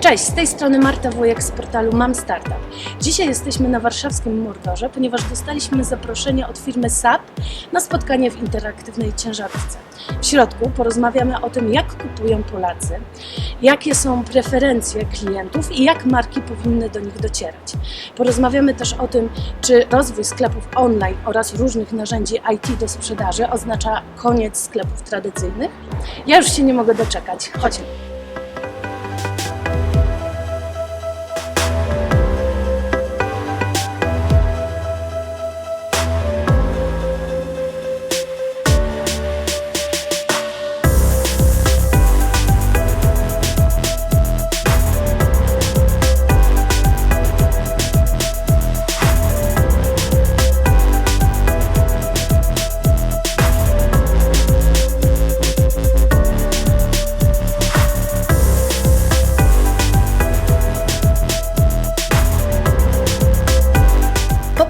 Cześć, z tej strony Marta Wojek z portalu Mam Startup. Dzisiaj jesteśmy na warszawskim Mordorze, ponieważ dostaliśmy zaproszenie od firmy SAP na spotkanie w interaktywnej ciężarówce. W środku porozmawiamy o tym, jak kupują Polacy, jakie są preferencje klientów i jak marki powinny do nich docierać. Porozmawiamy też o tym, czy rozwój sklepów online oraz różnych narzędzi IT do sprzedaży oznacza koniec sklepów tradycyjnych. Ja już się nie mogę doczekać. Chodźmy.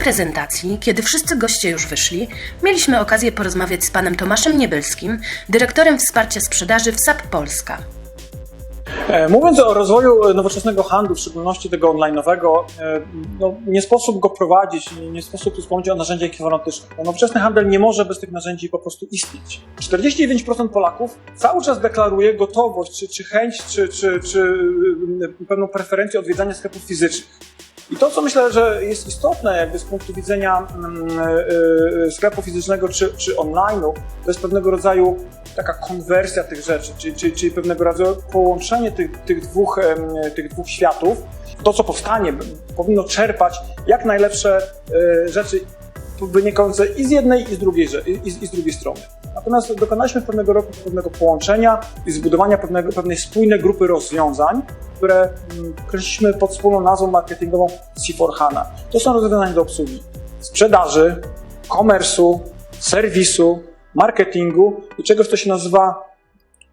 Prezentacji, kiedy wszyscy goście już wyszli, mieliśmy okazję porozmawiać z panem Tomaszem Niebelskim, dyrektorem wsparcia sprzedaży w SAP Polska. E, Mówiąc o rozwoju e, nowoczesnego handlu, w szczególności tego online'owego, e, no, nie sposób go prowadzić, nie, sposób tu wspomnieć o narzędziach ekwivalentycznych. Bo nowoczesny handel nie może bez tych narzędzi po prostu istnieć. 49% Polaków cały czas deklaruje gotowość, czy, czy chęć, czy, czy, czy pewną preferencję odwiedzania sklepów fizycznych. I to, co myślę, że jest istotne jakby z punktu widzenia mm, y, y, sklepu fizycznego czy, czy online'u, to jest pewnego rodzaju taka konwersja tych rzeczy, czyli, czyli, czyli pewnego rodzaju połączenie tych, tych, dwóch, tych dwóch światów. To, co powstanie, powinno czerpać jak najlepsze e, rzeczy wynikające i z jednej, i z drugiej, i z- i z drugiej strony. Natomiast dokonaliśmy pewnego roku pewnego połączenia i zbudowania pewnego, pewnej spójnej grupy rozwiązań, które mm, określiliśmy pod wspólną nazwą marketingową C4HANA. To są rozwiązania do obsługi sprzedaży, komersu, serwisu, marketingu i czegoś, co się nazywa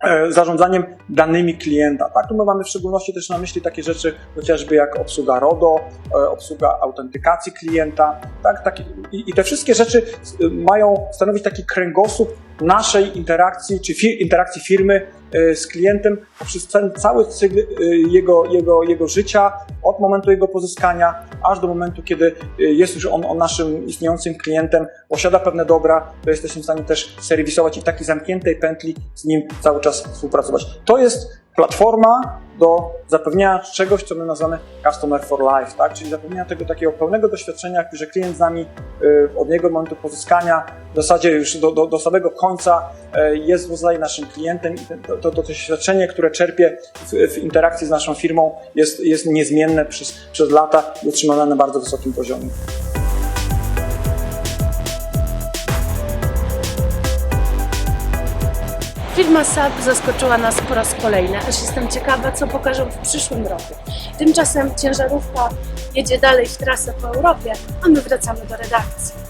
e, zarządzaniem danymi klienta. Tak, tu my mamy w szczególności też na myśli takie rzeczy chociażby jak obsługa RODO, e, obsługa autentykacji klienta, tak, i, te wszystkie rzeczy s- mają stanowić taki kręgosłup naszej interakcji, czy fir, interakcji firmy e, z klientem poprzez cały cykl e, jego, jego, jego życia, od momentu jego pozyskania, aż do momentu, kiedy e, jest już on, on naszym istniejącym klientem, posiada pewne dobra, to jesteśmy w stanie też serwisować i w takiej zamkniętej pętli z nim cały czas współpracować. To jest platforma do zapewnienia czegoś, co my nazywamy Customer for Life, tak? czyli zapewnienia tego takiego pełnego doświadczenia, że klient z nami y, od jego momentu pozyskania w zasadzie już do, do, do samego końca y, jest w naszym klientem i to, to, to doświadczenie, które czerpie w, w interakcji z naszą firmą jest, jest niezmienne przez, przez lata i utrzymane na bardzo wysokim poziomie. Firma SAP zaskoczyła nas po raz kolejny, aż jestem ciekawa, co pokażą w przyszłym roku. Tymczasem ciężarówka jedzie dalej w trasę po Europie, a my wracamy do redakcji.